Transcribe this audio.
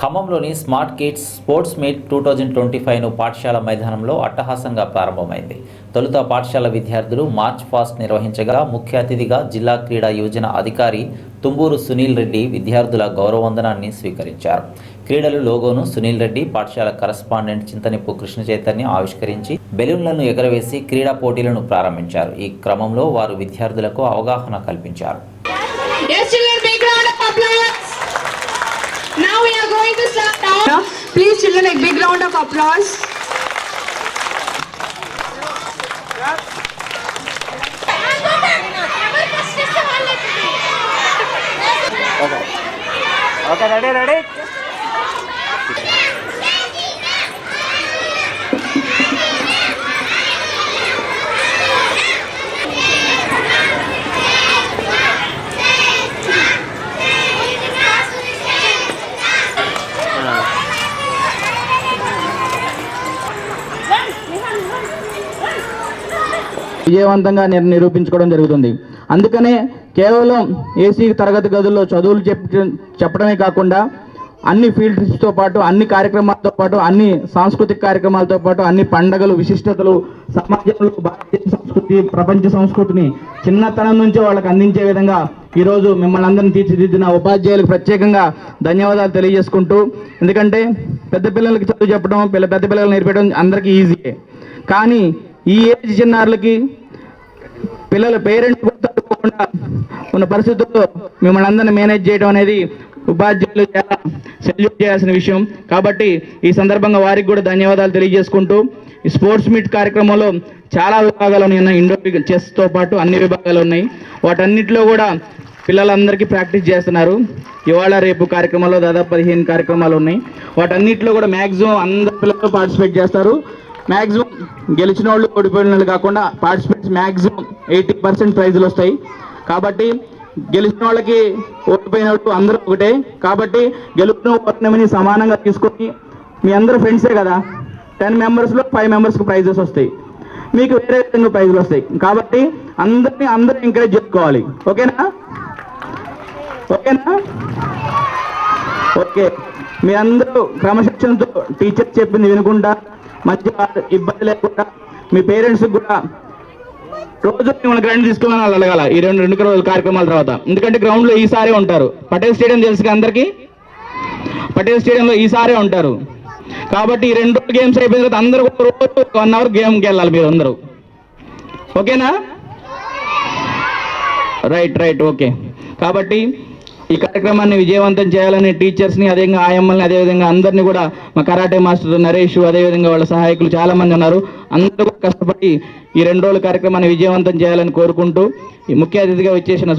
ఖమ్మంలోని smart kids sports meet two thousand twenty ఫైవ్ను పాఠశాల మైదానంలో అట్టహాసంగా ప్రారంభమైంది. తొలుత పాఠశాల విద్యార్థులు మార్చ్ ఫాస్ట్ నిర్వహించగా ముఖ్య అతిథిగా జిల్లా క్రీడా యోజన అధికారి తుంబూరు సునీల్ రెడ్డి విద్యార్థుల గౌరవవందనాన్ని స్వీకరించారు. క్రీడలు లోగోను సునీల్ రెడ్డి పాఠశాల కరస్పాండెంట్ చింతనిప్పు కృష్ణ చైతన్య ఆవిష్కరించి బెలూన్లను ఎగరవేసి క్రీడా పోటీలను ప్రారంభించారు. ఈ క్రమంలో వారు విద్యార్థులకు అవగాహన కల్పించారు. Now we to. Please, children, a big round of applause. Okay. Okay, ready, ready? విజయవంతంగా నిరూపించుకోవడం జరుగుతుంది. అందుకనే కేవలం ఏసీ తరగతి గదుల్లో చదువులు చెప్పడమే కాకుండా అన్ని ఫీల్డ్స్తో పాటు అన్ని కార్యక్రమాలతో పాటు అన్ని సాంస్కృతిక కార్యక్రమాలతో పాటు అన్ని పండగలు విశిష్టతలు సమాజంలో భారతీయ సంస్కృతి ప్రపంచ సంస్కృతిని చిన్నతనం నుంచే వాళ్ళకి అందించే విధంగా ఈరోజు మిమ్మల్ని అందరిని తీర్చిదిద్దిన ఉపాధ్యాయులకు ప్రత్యేకంగా ధన్యవాదాలు తెలియజేసుకుంటూ ఎందుకంటే పెద్ద పిల్లలకి చదువు చెప్పడం పిల్ల పెద్ద పిల్లలు నేర్పడం అందరికీ ఈజీయే. కానీ ఈ ఏజ్ చిన్నారులకి పిల్లల పేరెంట్స్ తట్టుకోకుండా ఉన్న పరిస్థితుల్లో మిమ్మల్ని అందరిని మేనేజ్ చేయడం అనేది ఉపాధ్యాయులు చాలా సెల్యూట్ చేయాల్సిన విషయం. కాబట్టి ఈ సందర్భంగా వారికి కూడా ధన్యవాదాలు తెలియజేసుకుంటూ ఈ స్పోర్ట్స్ మీట్ కార్యక్రమంలో చాలా విభాగాలు ఉన్నాయి. ఇండోర్ చెస్తో పాటు అన్ని విభాగాలు ఉన్నాయి. వాటన్నిటిలో కూడా పిల్లలందరికీ ప్రాక్టీస్ చేస్తున్నారు. ఇవాళ రేపు కార్యక్రమాల్లో దాదాపు పదిహేను కార్యక్రమాలు ఉన్నాయి. వాటన్నిటిలో కూడా మ్యాక్సిమం అందరు పిల్లలు పార్టిసిపేట్ చేస్తారు. మ్యాక్సిమం గెలిచిన వాళ్ళు ఓడిపోయిన వాళ్ళు కాకుండా పార్టిసిపెంట్స్ మ్యాక్సిమం ఎయిటీ పర్సెంట్ ప్రైజులు వస్తాయి. కాబట్టి గెలిచిన వాళ్ళకి ఓడిపోయిన వాళ్ళు అందరూ ఒకటే. కాబట్టి గెలుపును ఓటమిని సమానంగా తీసుకొని మీ అందరూ ఫ్రెండ్సే కదా టెన్ మెంబర్స్లో ఫైవ్ మెంబర్స్కి ప్రైజెస్ వస్తాయి. మీకు వేరే విధంగా ప్రైజులు వస్తాయి. కాబట్టి అందరినీ అందరూ ఎంకరేజ్ చేసుకోవాలి. ఓకేనా? ఓకేనా? ఓకే. మీ అందరూ క్రమశిక్షణతో టీచర్ చెప్పింది వినుకుంటా. మంచిగా ఇబ్బంది లేకుండా మీ పేరెంట్స్ కూడా రోజు మిమ్మల్ని గ్రౌండ్ తీసుకెళ్ళని అడగాల. ఈ రెండు రెండు రోజుల కార్యక్రమాల తర్వాత. ఎందుకంటే గ్రౌండ్లో ఈసారే ఉంటారు. పటేల్ స్టేడియం తెలుసు అందరికి? పటేల్ స్టేడియంలో ఈసారే ఉంటారు. కాబట్టి ఈ రెండు గేమ్స్ అయిపోయిన తర్వాత అందరూ ఒక రోజు వన్ అవర్ గేమ్కి వెళ్ళాలి మీరు అందరూ. ఓకేనా? రైట్ రైట్ ఓకే కాబట్టి ఈ కార్యక్రమాన్ని విజయవంతం చేయాలని టీచర్స్ని అదేవిధంగా ఆయమ్మల్ని అదేవిధంగా అందరినీ కూడా మా కరాటే మాస్టర్ నరేష్ అదేవిధంగా వాళ్ళ సహాయకులు చాలా మంది ఉన్నారు. అందరూ కష్టపడి ఈ రెండు రోజుల కార్యక్రమాన్ని విజయవంతం చేయాలని కోరుకుంటూ ఈ ముఖ్య అతిథిగా వచ్చేసిన